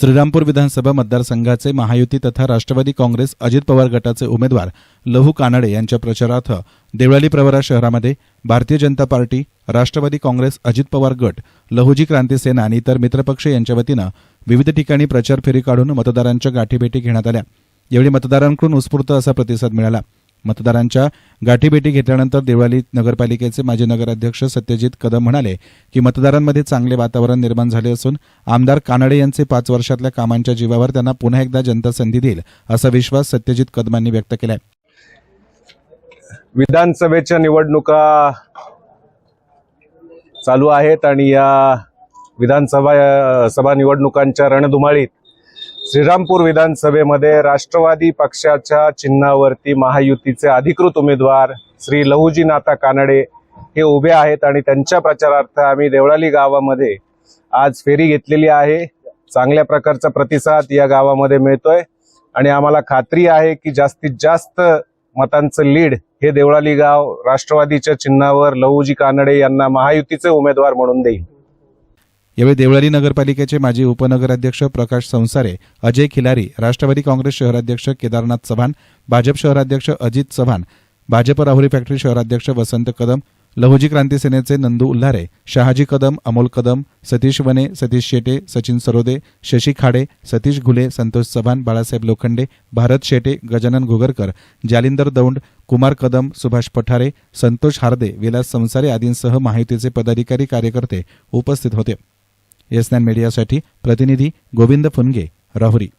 श्रीरामपूर विधानसभा मतदारसंघाचे महायुती तथा राष्ट्रवादी काँग्रेस अजित पवार गटाचे उमेदवार लहू कानडे यांच्या प्रचारार्थ देवळाली प्रवरा शहरामध्ये भारतीय जनता पार्टी राष्ट्रवादी काँग्रेस अजित पवार गट लहुजी क्रांती सेना आणि इतर मित्रपक्ष यांच्या वतीनं विविध ठिकाणी प्रचार फेरी काढून मतदारांच्या गाठीभेटी घेण्यात आल्या. यावेळी मतदारांकडून उत्स्फूर्त असा प्रतिसाद मिळाला. मतदारांच्या गाठीभेटी घेतल्यानंतर देवळाली नगरपालिकेचे माजी नगराध्यक्ष सत्यजित कदम म्हणाले की मतदारांमध्ये चांगले वातावरण निर्माण झाले असून आमदार कानडे यांचे पाच वर्षातल्या कामांच्या जीवावर त्यांना पुन्हा एकदा जनता संधी देईल असा विश्वास सत्यजित कदमांनी व्यक्त केलाय. विधानसभेच्या निवडणुका चालू आहेत आणि या विधानसभा सभा निवडणुकांच्या रणधुमाळीत श्रीरामपूर विधानसभेमध्ये राष्ट्रवादी पक्षाच्या चिन्हावरती महायुतीचे अधिकृत उमेदवार श्री लहुजी नाथा कानडे हे उभे आहेत आणि त्यांच्या प्रचारार्थ आम्ही देवळाली गावामध्ये आज फेरी घेतलेली आहे. चांगल्या प्रकारचा प्रतिसाद या गावामध्ये मिळतोय आणि आम्हाला खात्री आहे की जास्तीत जास्त मतांचं लीड हे देवळाली गाव राष्ट्रवादीच्या चिन्हावर लहुजी कानडे यांना महायुतीचे उमेदवार म्हणून देईल. यावेळी देवळाली नगरपालिकेचे माजी उपनगराध्यक्ष प्रकाश संसारे अजय खिलारी राष्ट्रवादी काँग्रेस शहराध्यक्ष केदारनाथ चव्हाण भाजप शहराध्यक्ष अजित चव्हाण भाजप राहुरी फॅक्टरी शहराध्यक्ष वसंत कदम लहुजी क्रांती सेनेचे नंदू उल्हारे शहाजी कदम अमोल कदम सतीश वने सतीश शेटे सचिन सरोदे शशी खाडे सतीश घुले संतोष चव्हाण बाळासाहेब लोखंडे भारत शेटे गजानन घुगरकर जालिंदर दौंड कुमार कदम सुभाष पठारे संतोष हार्दे विलास संसारे आदींसह माहितीचे पदाधिकारी कार्यकर्ते उपस्थित होते. एस मीडियासाठी प्रतिनिधी गोविंद फुनगे राहुरी.